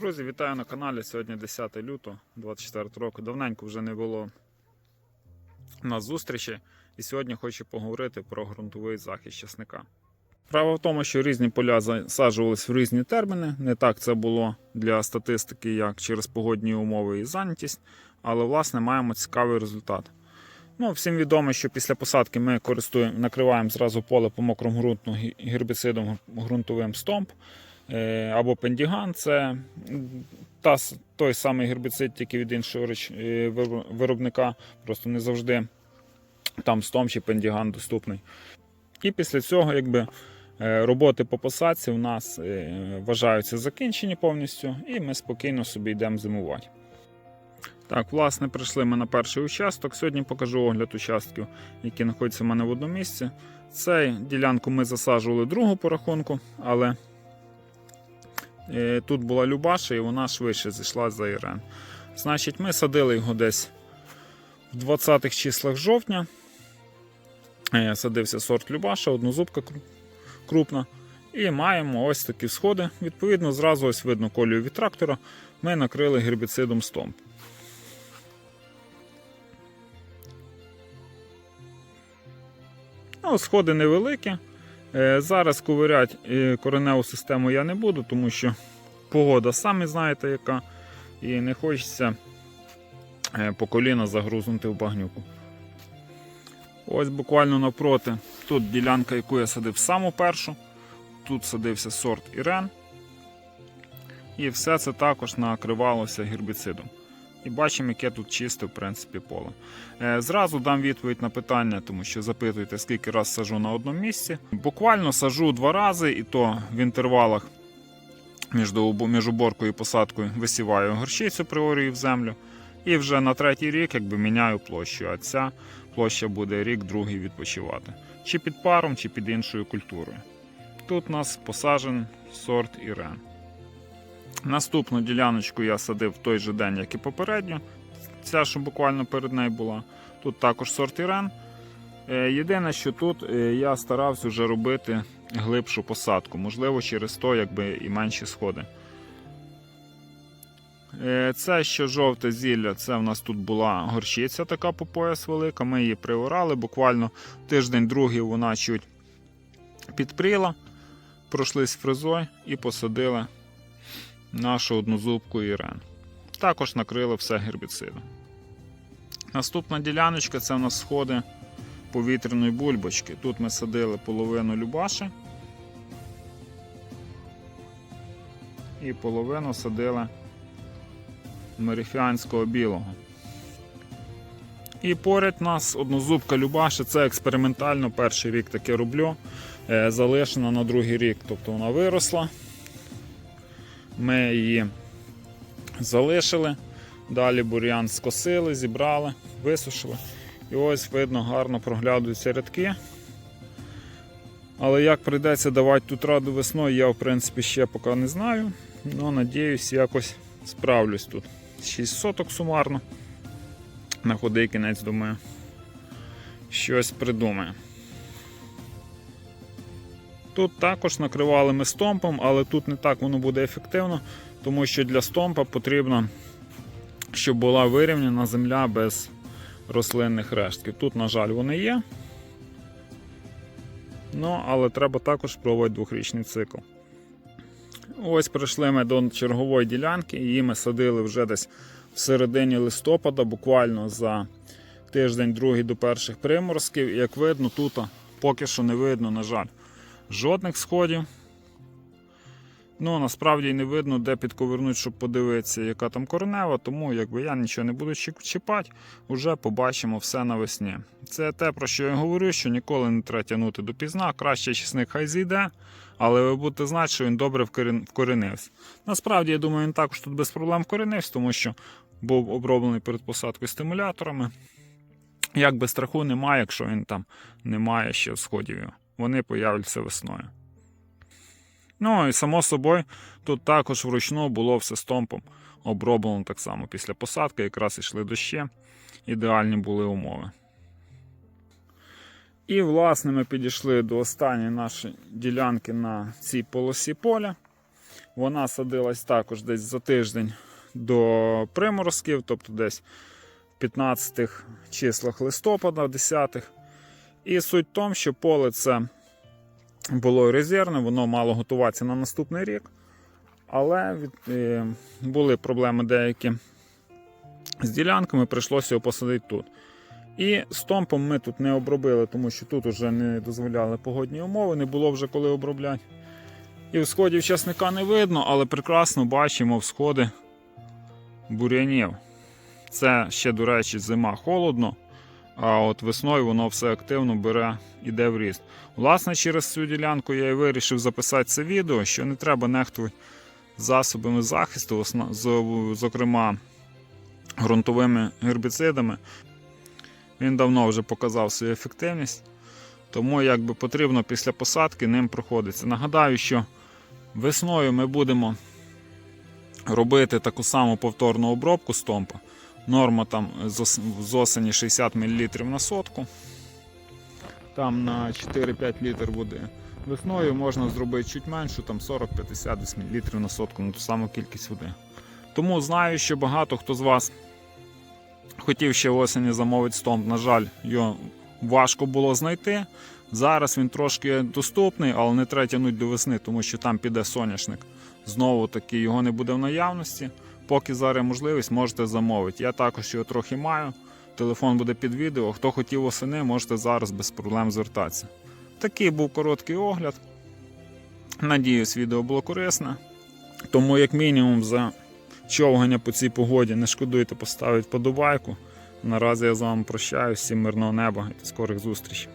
Друзі, вітаю на каналі. Сьогодні 10 лютого 24 року. Давненько вже не було на зустрічі. І сьогодні хочу поговорити про ґрунтовий захист часника. Право в тому, що різні поля засаджувались в різні терміни. Не так це було для статистики, як через погодні умови і зайнятість, але власне маємо цікавий результат. Ну, всім відомо, що після посадки ми користуємо, накриваємо зразу поле по мокрому ґрунту гербіцидом ґрунтовим стомп або пендіган. Це та, той самий гербіцид, тільки від іншого е, виробника. Просто не завжди там стомп чи пендіган доступний. І після цього, якби. е, Роботи по посадці у нас е, вважаються закінчені повністю, і ми спокійно собі йдемо зимувати. Так, власне, прийшли ми на перший участок. Сьогодні покажу огляд участків, які знаходяться в мене в одному місці. Цей ділянку ми засаджували другу по рахунку, але е, тут була Любаша і вона швидше зійшла за Ірен. Значить, ми садили його десь в 20-х числах жовтня. Е, Садився сорт Любаша, однозубка кру- крупна. І маємо ось такі сходи. Відповідно, зразу ось видно колію від трактора. Ми накрили гербіцидом стомп. Ну, сходи невеликі. Е, Зараз ковирять е, кореневу систему я не буду, тому що погода самі знаєте яка. І не хочеться е, по коліна загрузнути в багнюку. Ось буквально навпроти. Тут ділянка, яку я садив саму першу. Тут садився сорт Ірен. І все це також накривалося гербіцидом. І бачимо, яке тут чисте, в принципі, поле. Е, Зразу дам відповідь на питання, тому що запитуєте, скільки раз сажу на одному місці. Буквально сажу два рази, і то в інтервалах між, уборкою і посадкою висіваю горщицю, приорюю в землю. І вже на третій рік якби міняю площу. А ця площа буде рік-другий відпочивати. Чи під паром, чи під іншою культурою. Тут у нас посаджен сорт Ірен. Наступну діляночку я садив в той же день, як і попередню. Ця, що буквально перед нею була. Тут також сорт Ірен. Е, Єдине, що тут е, я старався вже робити глибшу посадку, можливо, через то якби і менші сходи. Е, Це що жовте зілля, це в нас тут була горщиця така по пояс велика. Ми її приорали. Буквально тиждень-другий вона чуть підпріла. Пройшлись фрезой і посадили нашу однозубку Ірен. Також накрили все гербіцидом. Наступна діляночка це у нас сходи повітряної бульбочки. Тут ми садили половину Любаши і половину садили мерифіанського білого. І поряд нас однозубка Любаша, це експериментально перший рік таке роблю. Е, Залишена на другий рік, тобто вона виросла. Ми її залишили. Далі бур'ян скосили, зібрали, висушили. І ось видно, гарно проглядуються рядки. Але як прийдеться давати тут раду весною, я в принципі ще поки не знаю. Ну, надіюсь, якось справлюсь тут. 6 соток сумарно. На ходи кінець, думаю, щось придумаю. Тут також накривали ми стомпом, але тут не так воно буде ефективно, тому що для стомпа потрібно, щоб була вирівняна земля без рослинних рештків. Тут, на жаль, вони є. Ну, але треба також пробувати двохрічний цикл. Ось прийшли ми до чергової ділянки, її ми садили вже десь в середині листопада, буквально за тиждень, другий до перших приморозків. І як видно, тут поки що не видно, на жаль, жодних сходів. Ну, насправді не видно, де підковернуть, щоб подивитися, яка там коренева, тому якби я нічого не буду чіпати, вже побачимо все навесні. Це те, про що я говорю, що ніколи не треба тягнути до пізна, краще чесник хай зійде, але ви будете знати, що він добре вкоренився. Насправді, я думаю, він також тут без проблем вкоренився, тому що був оброблений перед посадкою стимуляторами. Як би страху немає, якщо він там не має ще сходів. Вони появляться весною. Ну і само собою, тут також вручну було все стомпом оброблено так само після посадки, якраз йшли дощі, ідеальні були умови. І, власне, ми підійшли до останньої нашої ділянки на цій полосі поля. Вона садилась також десь за тиждень до приморозків, тобто десь в 15 числах листопада, 10 І суть в тому, що поле це було резервне, воно мало готуватися на наступний рік. Але е, були проблеми деякі з ділянками, прийшлося його посадити тут. І стомпом ми тут не обробили, тому що тут вже не дозволяли погодні умови, не було вже коли обробляти. І всходів часника не видно, але прекрасно бачимо всходи бур'янів. Це ще, до речі, зима холодно, а от весною воно все активно бере, іде в ріст. Власне, через цю ділянку я і вирішив записати це відео, що не треба нехтувати засобами захисту, зокрема ґрунтовими гербіцидами. Він давно вже показав свою ефективність, тому якби потрібно після посадки ним проходиться. Нагадаю, що весною ми будемо робити таку саму повторну обробку стомпа. Норма там з осені 60 мл на сотку. Там на 4-5 літр води. Весною можна зробити чуть меншу, там 40-50 мл на сотку, на ту саму кількість води. Тому знаю, що багато хто з вас хотів ще осені замовити стомп. На жаль, його важко було знайти. Зараз він трошки доступний, але не треба тягнути до весни, тому що там піде соняшник. Знову таки його не буде в наявності. Поки зараз можливість, можете замовити. Я також його трохи маю. Телефон буде під відео. Хто хотів осени, можете зараз без проблем звертатися. Такий був короткий огляд. Надіюсь, відео було корисне. Тому, як мінімум, за човгання по цій погоді не шкодуйте поставити подобайку. Наразі я з вами прощаюсь, всім мирного неба і скорих зустрічей.